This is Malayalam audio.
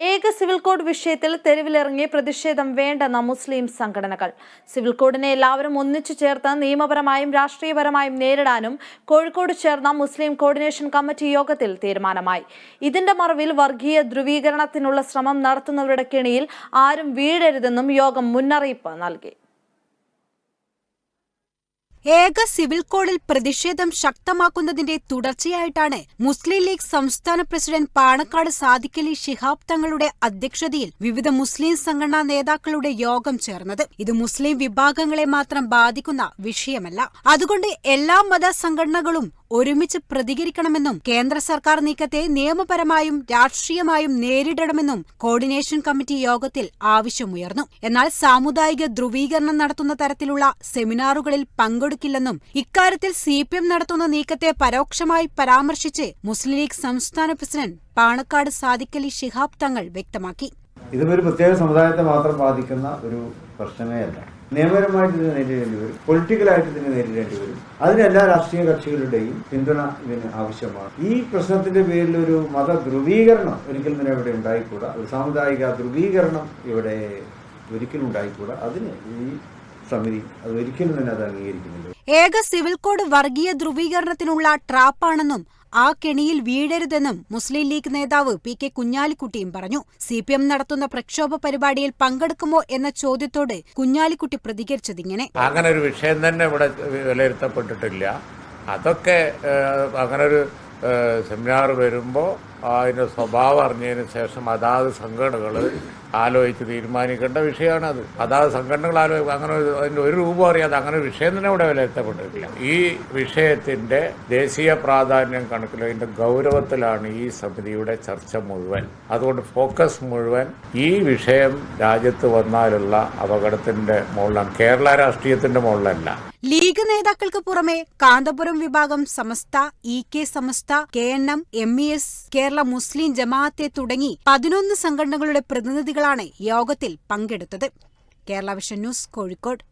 ഏക സിവിൽ കോഡ് വിഷയത്തിൽ തെരുവിലിറങ്ങി പ്രതിഷേധം വേണ്ടെന്ന മുസ്ലിം സംഘടനകൾ. സിവിൽ കോഡിനെ എല്ലാവരും ഒന്നിച്ചു ചേർത്ത് നിയമപരമായും രാഷ്ട്രീയപരമായും നേരിടാനും കോഴിക്കോട് ചേർന്ന മുസ്ലിം കോർഡിനേഷൻ കമ്മിറ്റി യോഗത്തിൽ തീരുമാനമായി. ഇതിന്റെ മറവിൽ വർഗീയ ധ്രുവീകരണത്തിനുള്ള ശ്രമം നടത്തുന്നവരുടെ കെണിയിൽ ആരും വീഴരുതെന്നും യോഗം മുന്നറിയിപ്പ് നൽകി. ഏക സിവിൽ കോഡിൽ പ്രതിഷേധം ശക്തമാക്കുന്നതിന്റെ തുടർച്ചയായിട്ടാണ് മുസ്ലിം ലീഗ് സംസ്ഥാന പ്രസിഡന്റ് പാണക്കാട് സാദിഖലി ശിഹാബ് തങ്ങളുടെ അധ്യക്ഷതയിൽ വിവിധ മുസ്ലിം സംഘടനാ നേതാക്കളുടെ യോഗം ചേർന്നത്. ഇത് മുസ്ലിം വിഭാഗങ്ങളെ മാത്രം ബാധിക്കുന്ന വിഷയമല്ല. അതുകൊണ്ട് എല്ലാ മത സംഘടനകളും ഒരുമിച്ച് പ്രതികരിക്കണമെന്നും കേന്ദ്ര സർക്കാർ നീക്കത്തെ നിയമപരമായും രാഷ്ട്രീയമായും നേരിടണമെന്നും കോർഡിനേഷൻ കമ്മിറ്റി യോഗത്തിൽ ആവശ്യമുയർന്നു. എന്നാൽ സാമുദായിക ധ്രുവീകരണം നടത്തുന്ന തരത്തിലുള്ള സെമിനാറുകളിൽ പങ്കെടുക്കില്ലെന്നും ഇക്കാര്യത്തിൽ സി നടത്തുന്ന നീക്കത്തെ പരോക്ഷമായി പരാമർശിച്ച് മുസ്ലിം ലീഗ് സംസ്ഥാന പ്രസിഡന്റ് പാണക്കാട് സാദിഖലി ശിഹാബ് തങ്ങൾ വ്യക്തമാക്കി. ഇതും ഒരു പ്രത്യേക സമുദായത്തെ മാത്രം ബാധിക്കുന്ന ഒരു പ്രശ്നമേ അല്ല. നിയമപരമായിട്ട് ഇതിനെ നേരിടേണ്ടി വരും. പൊളിറ്റിക്കലായിട്ട് ഇതിനെ നേരിടേണ്ടി വരും. അതിന് എല്ലാ രാഷ്ട്രീയ കക്ഷികളുടെയും പിന്തുണ ഇതിന് ആവശ്യമാണ്. ഈ പ്രശ്നത്തിന്റെ പേരിൽ ഒരു മത ധ്രുവീകരണം ഒരിക്കലും തന്നെ ഇവിടെ ഉണ്ടായിക്കൂടാ. ഒരു സാമുദായിക ധ്രുവീകരണം ഇവിടെ ഒരിക്കലും ഉണ്ടായിക്കൂടാ. അതിന് ഈ സമിതി അത് ഒരിക്കലും തന്നെ അത് അംഗീകരിക്കുന്നില്ല. ഏക സിവിൽ കോഡ് വർഗീയ ധ്രുവീകരണത്തിനുള്ള ട്രാപ്പാണെന്നും ആ കെണിയിൽ വീഴരുതെന്നും മുസ്ലിം ലീഗ് നേതാവ് പി കെ കുഞ്ഞാലിക്കുട്ടിയും പറഞ്ഞു. സി പി എം നടത്തുന്ന പ്രക്ഷോഭ പരിപാടിയിൽ പങ്കെടുക്കുമോ എന്ന ചോദ്യത്തോട് കുഞ്ഞാലിക്കുട്ടി പ്രതികരിച്ചതിങ്ങനെ അങ്ങനെ ഒരു വിഷയം തന്നെ ഇവിടെ വിലയിരുത്തപ്പെട്ടിട്ടില്ല. അതൊക്കെ അങ്ങനെ ഒരു സെമിനാർ വരുമ്പോൾ അതിന്റെ സ്വഭാവം അറിഞ്ഞതിന് ശേഷം അതാത് സംഘടനകൾ ആലോചിച്ച് തീരുമാനിക്കേണ്ട വിഷയമാണത്. അതാത് സംഘടനകൾ ആലോചിക്കും അങ്ങനെ അതിന്റെ ഒരു രൂപം അറിയാതെ അങ്ങനെ ഒരു വിഷയം തന്നെ ഇവിടെ വിലയിരുത്തപ്പെട്ടിട്ടില്ല. ഈ വിഷയത്തിന്റെ ദേശീയ പ്രാധാന്യം കണക്കിലതിന്റെ ഗൗരവത്തിലാണ് ഈ സമിതിയുടെ ചർച്ച മുഴുവൻ. അതുകൊണ്ട് ഫോക്കസ് മുഴുവൻ ഈ വിഷയം രാജ്യത്ത് വന്നാലുള്ള അപകടത്തിന്റെ മുകളിലാണ് കേരള രാഷ്ട്രീയത്തിന്റെ മുകളിലല്ല ലീഗ് നേതാക്കൾക്ക് പുറമെ കാന്തപുരം വിഭാഗം Samastha E K Samastha K N M M E S Kerala Muslim Jamaath തുടങ്ങി പതിനൊന്ന് സംഘടനകളുടെ പ്രതിനിധികളാണ് യോഗത്തിൽ പങ്കെടുത്തത്. Kerala Vision News Kozhikode.